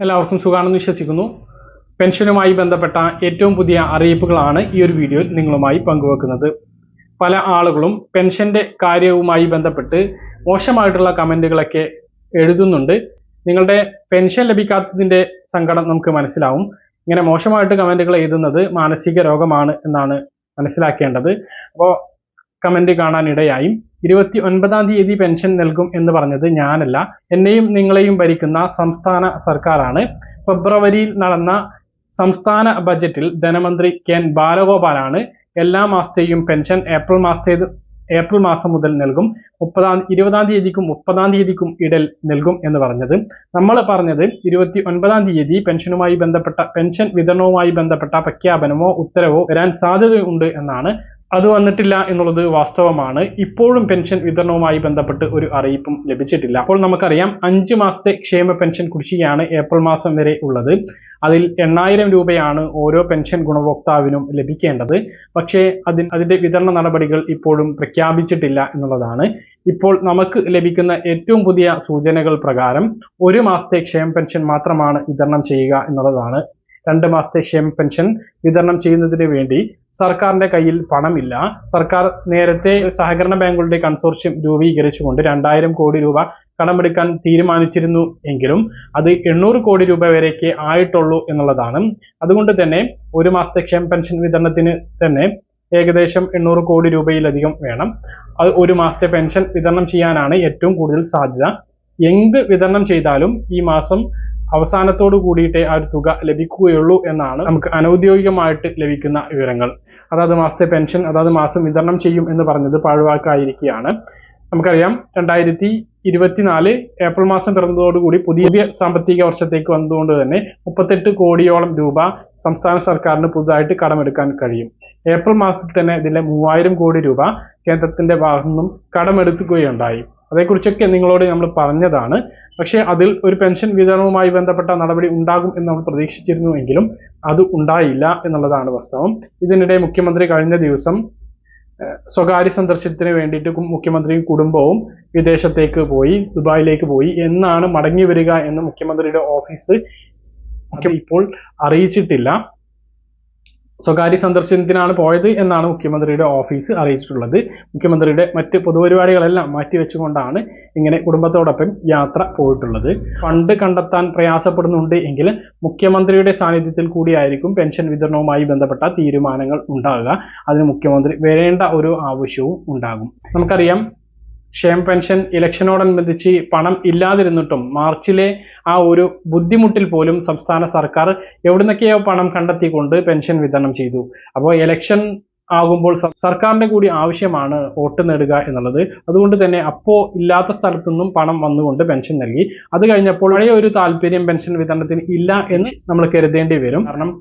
എല്ലാവർക്കും സുഖാണെന്ന് വിശ്വസിക്കുന്നു. പെൻഷനുമായി ബന്ധപ്പെട്ട ഏറ്റവും പുതിയ അറിയിപ്പുകളാണ് ഈ ഒരു വീഡിയോയിൽ നിങ്ങളുമായി പങ്കുവെക്കുന്നത്. പല ആളുകളും പെൻഷന്റെ കാര്യവുമായി ബന്ധപ്പെട്ട് മോശമായിട്ടുള്ള കമന്റുകളൊക്കെ എഴുതുന്നുണ്ട്. നിങ്ങളുടെ പെൻഷൻ ലഭിക്കാത്തതിന്റെ സങ്കടം നമുക്ക് മനസ്സിലാവും. ഇങ്ങനെ മോശമായിട്ട് കമന്റുകൾ എഴുതുന്നത് മാനസിക രോഗമാണ് എന്നാണ് മനസ്സിലാക്കേണ്ടത്. അപ്പോൾ കമന്റ് കാണാനിടയായി. ഇരുപത്തി ഒൻപതാം തീയതി പെൻഷൻ നൽകും എന്ന് പറഞ്ഞത് ഞാനല്ല. എന്നെയും നിങ്ങളെയും ഭരിക്കുന്ന സംസ്ഥാന സർക്കാരാണ്. ഫെബ്രുവരിയിൽ നടന്ന സംസ്ഥാന ബജറ്റിൽ ധനമന്ത്രി കെൻ ബാലഗോപാലാണ് എല്ലാ മാസത്തെയും പെൻഷൻ ഏപ്രിൽ മാസത്തേത് ഏപ്രിൽ മാസം മുതൽ നൽകും. മുപ്പതാം ഇരുപതാം തീയതിക്കും മുപ്പതാം തീയതിക്കും ഇടൽ നൽകും എന്ന് പറഞ്ഞത്. നമ്മൾ പറഞ്ഞത് ഇരുപത്തി ഒൻപതാം തീയതി പെൻഷനുമായി ബന്ധപ്പെട്ട പെൻഷൻ വിതരണവുമായി ബന്ധപ്പെട്ട പ്രഖ്യാപനമോ ഉത്തരവോ വരാൻ സാധ്യതയുണ്ട് എന്നാണ്. അത് വന്നിട്ടില്ല എന്നുള്ളത് വാസ്തവമാണ്. ഇപ്പോഴും പെൻഷൻ വിതരണവുമായി ബന്ധപ്പെട്ട് ഒരു അറിയിപ്പും ലഭിച്ചിട്ടില്ല. അപ്പോൾ നമുക്കറിയാം അഞ്ച് മാസത്തെ ക്ഷേമ പെൻഷൻ കുടിശ്ശികയാണ് ഏപ്രിൽ മാസം വരെ ഉള്ളത്. അതിൽ എണ്ണായിരം രൂപയാണ് ഓരോ പെൻഷൻ ഗുണഭോക്താവിനും ലഭിക്കേണ്ടത്. പക്ഷേ അതിന് അതിന്റെ വിതരണ നടപടികൾ ഇപ്പോഴും പ്രഖ്യാപിച്ചിട്ടില്ല എന്നുള്ളതാണ്. ഇപ്പോൾ നമുക്ക് ലഭിക്കുന്ന ഏറ്റവും പുതിയ സൂചനകൾ പ്രകാരം ഒരു മാസത്തെ ക്ഷേമ പെൻഷൻ മാത്രമാണ് വിതരണം ചെയ്യുക എന്നുള്ളതാണ് രണ്ട് മാസത്തെ ക്ഷേമ പെൻഷൻ വിതരണം ചെയ്യുന്നതിന് വേണ്ടി സർക്കാരിന്റെ കയ്യിൽ പണമില്ല. സർക്കാർ നേരത്തെ സഹകരണ ബാങ്കുകളുടെ കൺസോർഷ്യം രൂപീകരിച്ചുകൊണ്ട് രണ്ടായിരം കോടി രൂപ കടമെടുക്കാൻ തീരുമാനിച്ചിരുന്നു എങ്കിലും അത് എണ്ണൂറ് കോടി രൂപ വരെയൊക്കെ ആയിട്ടുള്ളൂ എന്നുള്ളതാണ്. അതുകൊണ്ട് തന്നെ ഒരു മാസത്തെ ക്ഷേമ പെൻഷൻ വിതരണത്തിന് തന്നെ ഏകദേശം എണ്ണൂറ് കോടി രൂപയിലധികം വേണം. അത് ഒരു മാസത്തെ പെൻഷൻ വിതരണം ചെയ്യാനാണ് ഏറ്റവും കൂടുതൽ സാധ്യത. എന്ത് വിതരണം ചെയ്താലും ഈ മാസം അവസാനത്തോടു കൂടിയിട്ടേ ആ ഒരു തുക ലഭിക്കുകയുള്ളൂ എന്നാണ് നമുക്ക് അനൗദ്യോഗികമായിട്ട് ലഭിക്കുന്ന വിവരങ്ങൾ. അതാത് മാസത്തെ പെൻഷൻ അതാത് മാസം വിതരണം ചെയ്യും എന്ന് പറഞ്ഞത് പാഴ്വാക്കായിരിക്കുകയാണ്. നമുക്കറിയാം രണ്ടായിരത്തി ഇരുപത്തിനാല് ഏപ്രിൽ മാസം പിറന്നതോടുകൂടി പുതിയ സാമ്പത്തിക വർഷത്തേക്ക് വന്നതുകൊണ്ട് തന്നെ മുപ്പത്തെട്ട് കോടിയോളം രൂപ സംസ്ഥാന സർക്കാരിന് പുതുതായിട്ട് കടമെടുക്കാൻ കഴിയും. ഏപ്രിൽ മാസത്തിൽ തന്നെ ഇതിലെ മൂവായിരം കോടി രൂപ കേന്ദ്രത്തിന്റെ ഭാഗത്തു നിന്നും കടമെടുക്കുകയുണ്ടായി. അതേക്കുറിച്ചൊക്കെ നിങ്ങളോട് നമ്മൾ പറഞ്ഞതാണ്. പക്ഷേ അതിൽ ഒരു പെൻഷൻ വിതരണവുമായി ബന്ധപ്പെട്ട നടപടി ഉണ്ടാകും എന്ന് നമ്മൾ പ്രതീക്ഷിച്ചിരുന്നുവെങ്കിലും അത് ഉണ്ടായില്ല എന്നുള്ളതാണ് വാസ്തവം. ഇതിനിടെ മുഖ്യമന്ത്രി കഴിഞ്ഞ ദിവസം സ്വകാര്യ സന്ദർശനത്തിന് വേണ്ടിയിട്ട് മുഖ്യമന്ത്രിയും കുടുംബവും വിദേശത്തേക്ക് പോയി ദുബായിലേക്ക് പോയി എന്നാണ് മടങ്ങി വരിക എന്ന് മുഖ്യമന്ത്രിയുടെ ഓഫീസ് ഇപ്പോൾ അറിയിച്ചിട്ടില്ല. സ്വകാര്യ സന്ദർശനത്തിനാണ് പോയത് എന്നാണ് മുഖ്യമന്ത്രിയുടെ ഓഫീസ് അറിയിച്ചിട്ടുള്ളത്. മുഖ്യമന്ത്രിയുടെ മറ്റ് പൊതുപരിപാടികളെല്ലാം മാറ്റിവെച്ചുകൊണ്ടാണ് ഇങ്ങനെ കുടുംബത്തോടൊപ്പം യാത്ര പോയിട്ടുള്ളത്. ഫണ്ട് കണ്ടെത്താൻ പ്രയാസപ്പെടുന്നുണ്ട് എങ്കിൽ മുഖ്യമന്ത്രിയുടെ സാന്നിധ്യത്തിൽ കൂടിയായിരിക്കും പെൻഷൻ വിതരണവുമായി ബന്ധപ്പെട്ട തീരുമാനങ്ങൾ ഉണ്ടാകുക. അതിന് മുഖ്യമന്ത്രി വരേണ്ട ഒരു ആവശ്യവും ഉണ്ടാകും. നമുക്കറിയാം ക്ഷേമ പെൻഷൻ ഇലക്ഷനോടനുബന്ധിച്ച് പണം ഇല്ലാതിരുന്നിട്ടും മാർച്ചിലെ ആ ഒരു ബുദ്ധിമുട്ടിൽ പോലും സംസ്ഥാന സർക്കാർ എവിടുന്നൊക്കെയോ പണം കണ്ടെത്തിക്കൊണ്ട് പെൻഷൻ വിതരണം ചെയ്തു. അപ്പോൾ ഇലക്ഷൻ ആകുമ്പോൾ സർക്കാരിന്റെ കൂടി ആവശ്യമാണ് വോട്ട് നേടുക എന്നുള്ളത്. അതുകൊണ്ട് തന്നെ അപ്പോ ഇല്ലാത്ത സ്ഥലത്തു നിന്നും പണം വന്നുകൊണ്ട് പെൻഷൻ നൽകി. അത് കഴിഞ്ഞപ്പോൾ പഴയ ഒരു താല്പര്യം പെൻഷൻ വിതരണത്തിന് ഇല്ല എന്ന് നമ്മൾ കരുതേണ്ടി വരും. കാരണം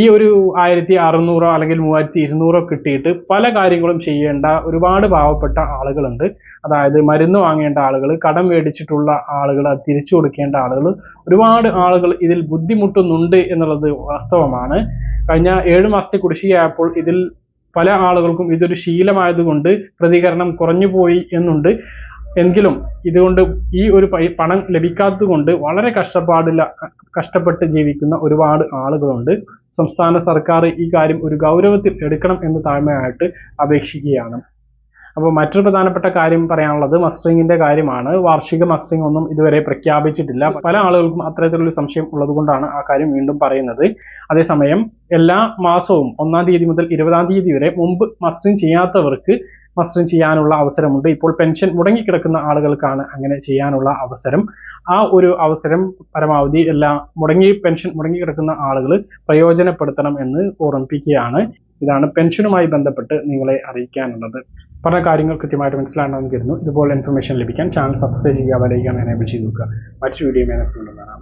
ഈ ഒരു ആയിരത്തി അറുന്നൂറോ അല്ലെങ്കിൽ മൂവായിരത്തി ഇരുന്നൂറോ കിട്ടിയിട്ട് പല കാര്യങ്ങളും ചെയ്യേണ്ട ഒരുപാട് പാവപ്പെട്ട ആളുകളുണ്ട്. അതായത് മരുന്ന് വാങ്ങേണ്ട ആളുകൾ കടം മേടിച്ചിട്ടുള്ള ആളുകൾ അത് തിരിച്ചു കൊടുക്കേണ്ട ആളുകൾ ഒരുപാട് ആളുകൾ ഇതിൽ ബുദ്ധിമുട്ടുന്നുണ്ട് എന്നുള്ളത് വാസ്തവമാണ്. കഴിഞ്ഞ ഏഴ് മാസത്തെ കുടിശ്ശികയായപ്പോൾ ഇതിൽ പല ആളുകൾക്കും ഇതൊരു ശീലമായതുകൊണ്ട് പ്രതികരണം കുറഞ്ഞു പോയി എന്നുണ്ട്. എങ്കിലും ഇതുകൊണ്ട് ഈ ഒരു പണം ലഭിക്കാത്തത് കൊണ്ട് വളരെ കഷ്ടപ്പാടില്ല കഷ്ടപ്പെട്ട് ജീവിക്കുന്ന ഒരുപാട് ആളുകളുണ്ട്. സംസ്ഥാന സർക്കാർ ഈ കാര്യം ഒരു ഗൗരവത്തിൽ എടുക്കണം എന്ന് താഴ്മയായിട്ട് അപേക്ഷിക്കുകയാണ്. അപ്പോൾ മറ്റൊരു പ്രധാനപ്പെട്ട കാര്യം പറയാനുള്ളത് മസ്റ്ററിങ്ങിന്റെ കാര്യമാണ്. വാർഷിക മസ്റ്ററിംഗ് ഒന്നും ഇതുവരെ പ്രഖ്യാപിച്ചിട്ടില്ല. പല ആളുകൾക്കും അത്തരത്തിലുള്ള സംശയം ഉള്ളതുകൊണ്ടാണ് ആ കാര്യം വീണ്ടും പറയുന്നത്. അതേസമയം എല്ലാ മാസവും ഒന്നാം തീയതി മുതൽ ഇരുപതാം തീയതി വരെ മുമ്പ് മസ്റ്ററിംഗ് ചെയ്യാത്തവർക്ക് മസ്റ്ററിംഗ് ചെയ്യാനുള്ള അവസരമുണ്ട്. ഇപ്പോൾ പെൻഷൻ മുടങ്ങിക്കിടക്കുന്ന ആളുകൾക്കാണ് അങ്ങനെ ചെയ്യാനുള്ള അവസരം. ആ ഒരു അവസരം പരമാവധി എല്ലാ മുടങ്ങി പെൻഷൻ മുടങ്ങിക്കിടക്കുന്ന ആളുകൾ പ്രയോജനപ്പെടുത്തണം എന്ന് ഓർമ്മിപ്പിക്കുകയാണ്. ഇതാണ് പെൻഷനുമായി ബന്ധപ്പെട്ട് നിങ്ങളെ അറിയിക്കാനുള്ളത്. പറഞ്ഞ കാര്യങ്ങൾ കൃത്യമായിട്ട് മനസ്സിലാണെന്ന് കരുതുന്നു. ഇതുപോലെ ഇൻഫർമേഷൻ ലഭിക്കാൻ ചാനൽ സബ്സ്ക്രൈബ് ചെയ്യുക വലയിക്കാൻ എനേബിൾ ചെയ്ത് നോക്കുക മറ്റു വീഡിയോ മേനക്കുണ്ടെന്നാണ്